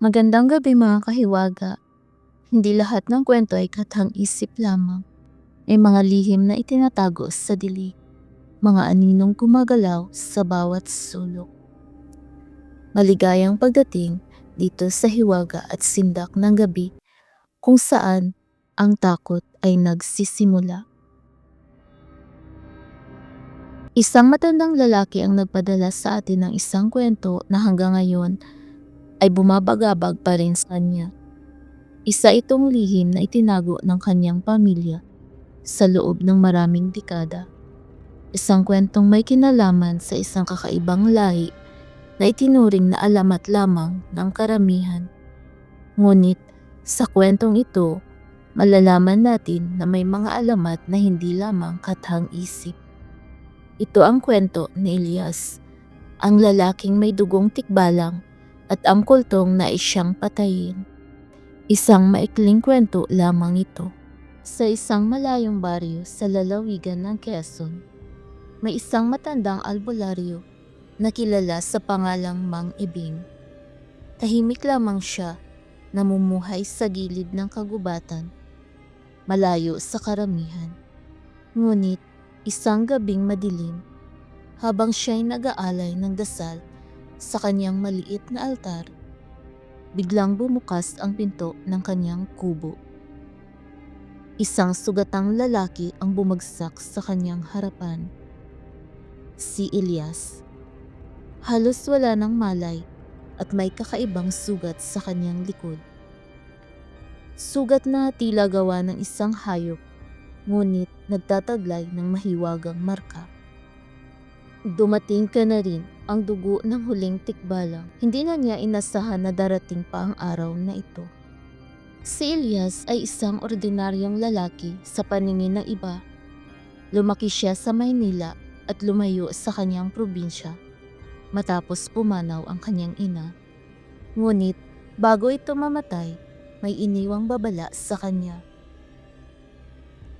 Magandang gabi mga kahiwaga. Hindi lahat ng kwento ay kathang isip lamang. May mga lihim na itinatago sa dilig. Mga aninong gumagalaw sa bawat sulok. Maligayang pagdating dito sa hiwaga at sindak ng gabi kung saan ang takot ay nagsisimula. Isang matandang lalaki ang nagpadala sa atin ng isang kwento na hanggang ngayon ay bumabagabag pa rin sa kanya. Isa itong lihim na itinago ng kanyang pamilya sa loob ng maraming dekada. Isang kwentong may kinalaman sa isang kakaibang lahi na itinuring na alamat lamang ng karamihan. Ngunit sa kwentong ito, malalaman natin na may mga alamat na hindi lamang kathang isip. Ito ang kwento ni Elias, ang lalaking may dugong tikbalang at ang kultong na isyang patayin. Isang maikling kwento lamang ito. Sa isang malayong baryo sa lalawigan ng Quezon, may isang matandang albularyo na kilala sa pangalang Mang Ibing. Tahimik lamang siya, namumuhay sa gilid ng kagubatan, malayo sa karamihan. Ngunit isang gabing madilim, habang siya'y nag-aalay ng dasal sa kanyang maliit na altar, biglang bumukas ang pinto ng kanyang kubo. Isang sugatang lalaki ang bumagsak sa kanyang harapan. Si Elias. Halos wala ng malay at may kakaibang sugat sa kanyang likod. Sugat na tila gawa ng isang hayop, ngunit nagtataglay ng mahiwagang marka. Dumating ka na rin ang dugo ng huling tikbalang. Hindi na niya inasahan na darating pa ang araw na ito. Si Elias ay isang ordinaryong lalaki sa paningin ng iba. Lumaki siya sa Maynila at lumayo sa kanyang probinsya matapos pumanaw ang kanyang ina. Ngunit bago ito mamatay, may iniwang babala sa kanya.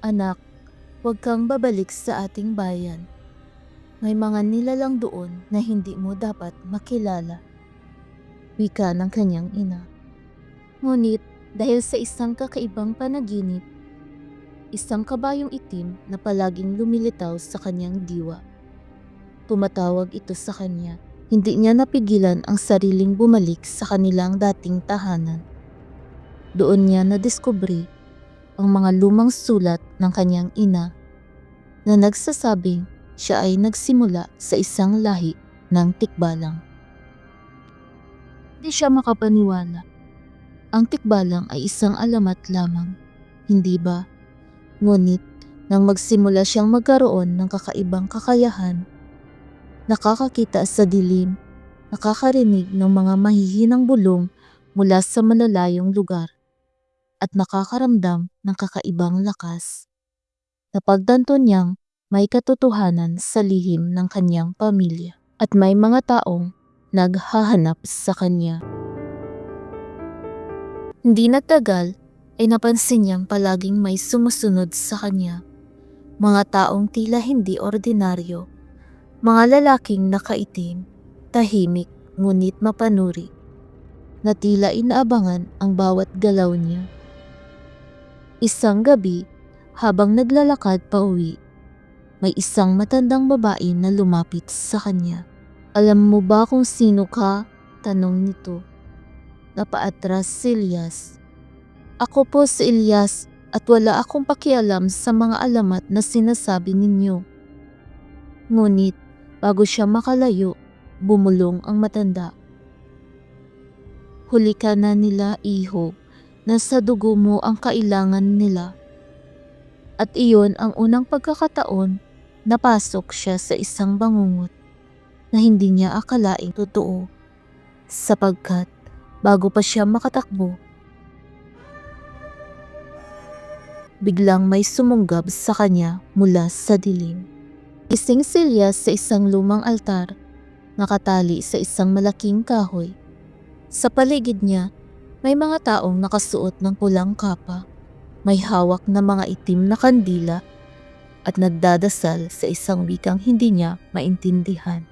Anak, huwag kang babalik sa ating bayan. May mga nilalang doon na hindi mo dapat makilala. Wika ng kanyang ina. Ngunit dahil sa isang kakaibang panaginip, isang kabayong itim na palaging lumilitaw sa kanyang diwa. Tumatawag ito sa kanya. Hindi niya napigilan ang sariling bumalik sa kanilang dating tahanan. Doon niya nadiskubre ang mga lumang sulat ng kanyang ina na nagsasabing siya ay nagsimula sa isang lahi ng tikbalang. Hindi siya makapaniwala. Ang tikbalang ay isang alamat lamang, hindi ba? Ngunit nang magsimula siyang magkaroon ng kakaibang kakayahan, nakakakita sa dilim, nakakarinig ng mga mahihinang bulong mula sa malalayong lugar, at nakakaramdam ng kakaibang lakas. Napagtanto niyang may katotohanan sa lihim ng kanyang pamilya at may mga taong naghahanap sa kanya. Hindi nagtagal ay napansin niyang palaging may sumusunod sa kanya. Mga taong tila hindi ordinaryo, mga lalaking nakaitim, tahimik ngunit mapanuri, na tila inaabangan ang bawat galaw niya. Isang gabi, habang naglalakad pa uwi, may isang matandang babae na lumapit sa kanya. Alam mo ba kung sino ka? Tanong nito. Napaatras si Elias. Ako po si Elias at wala akong pakialam sa mga alamat na sinasabi ninyo. Ngunit bago siya makalayo, bumulong ang matanda. Huli ka na nila, iho, na sa dugo mo ang kailangan nila. At iyon ang unang pagkakataon napasok siya sa isang bangungot na hindi niya akalaing totoo sapagkat bago pa siya makatakbo, biglang may sumunggab sa kanya mula sa dilim. Ising silya sa isang lumang altar, nakatali sa isang malaking kahoy. Sa paligid niya, may mga taong nakasuot ng pulang kapa, may hawak na mga itim na kandila at nagdadasal sa isang wikang hindi niya maintindihan.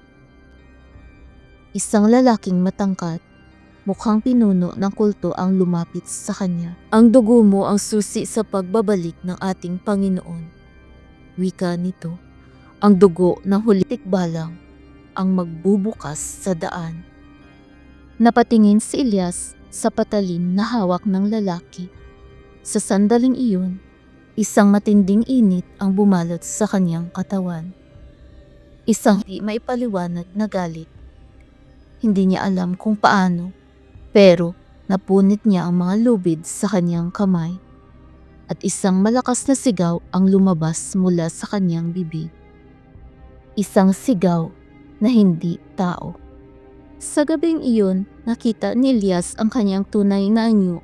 Isang lalaking matangkat, mukhang pinuno ng kulto ang lumapit sa kanya. Ang dugo mo ang susi sa pagbabalik ng ating Panginoon. Wika nito, ang dugo ng huli tikbalang ang magbubukas sa daan. Napatingin si Elias sa patalim na hawak ng lalaki. Sa sandaling iyon, isang matinding init ang bumalot sa kanyang katawan. Isang di maipaliwanag na galit. Hindi niya alam kung paano, pero napunit niya ang mga lubid sa kanyang kamay. At isang malakas na sigaw ang lumabas mula sa kanyang bibig. Isang sigaw na hindi tao. Sa gabing iyon, nakita ni Elias ang kanyang tunay na anyo.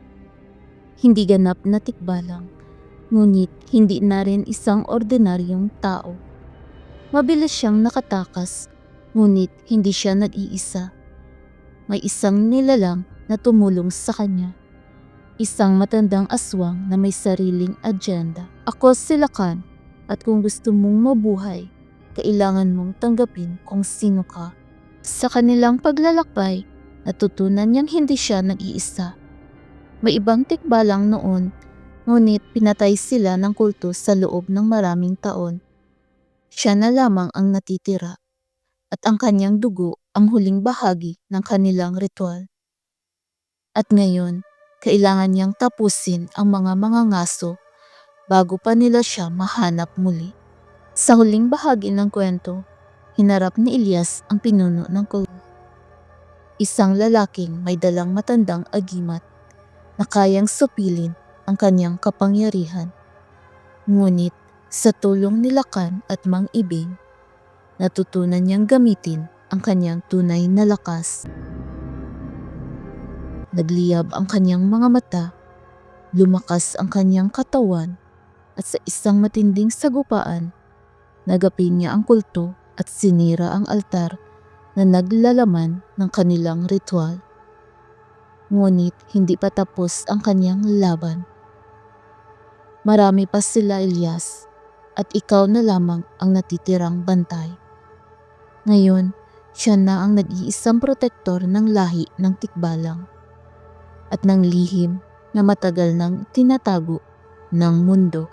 Hindi ganap na tikbalang, ngunit hindi na rin isang ordinaryong tao. Mabilis siyang nakatakas, ngunit hindi siya nag-iisa. May isang nilalang na tumulong sa kanya. Isang matandang aswang na may sariling agenda. Ako si Lakan at kung gusto mong mabuhay, kailangan mong tanggapin kung sino ka. Sa kanilang paglalakbay, natutunan niyang hindi siya nag-iisa. May ibang tikbalang noon, ngunit pinatay sila ng kulto sa loob ng maraming taon. Siya na lamang ang natitira, at ang kanyang dugo ang huling bahagi ng kanilang ritual. At ngayon, kailangan niyang tapusin ang mga mangangaso bago pa nila siya mahanap muli. Sa huling bahagi ng kwento, hinarap ni Elias ang pinuno ng kulto. Isang lalaking may dalang matandang agimat na kayang supilin ang kanyang kapangyarihan. Ngunit sa tulong ni Lakan at Mang Ibing, natutunan niyang gamitin ang kanyang tunay na lakas. Nagliyab ang kanyang mga mata, lumakas ang kanyang katawan, at sa isang matinding sagupaan, nagapin niya ang kulto at sinira ang altar na naglalaman ng kanilang ritual. Ngunit hindi pa tapos ang kanyang laban. Marami pa sila Elias at ikaw na lamang ang natitirang bantay. Ngayon, siya na ang nag-iisang protektor ng lahi ng tikbalang at ng lihim na matagal nang tinatago ng mundo.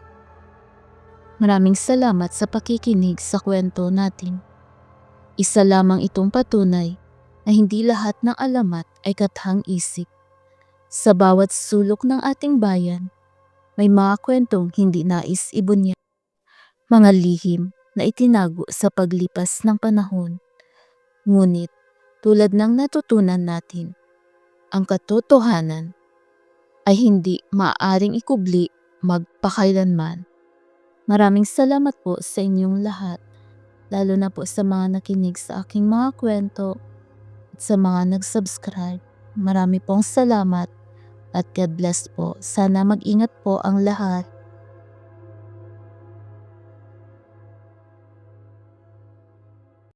Maraming salamat sa pakikinig sa kwento natin. Isa lamang itong patunay na hindi lahat ng alamat ay kathang isip. Sa bawat sulok ng ating bayan, may mga kwentong hindi nais ibunya. Mga lihim na itinago sa paglipas ng panahon. Ngunit tulad ng natutunan natin, ang katotohanan ay hindi maaaring ikubli magpakailanman. Maraming salamat po sa inyong lahat, lalo na po sa mga nakinig sa aking mga kwento at sa mga nag-subscribe. Marami pong salamat at God bless po. Sana mag-ingat po ang lahat.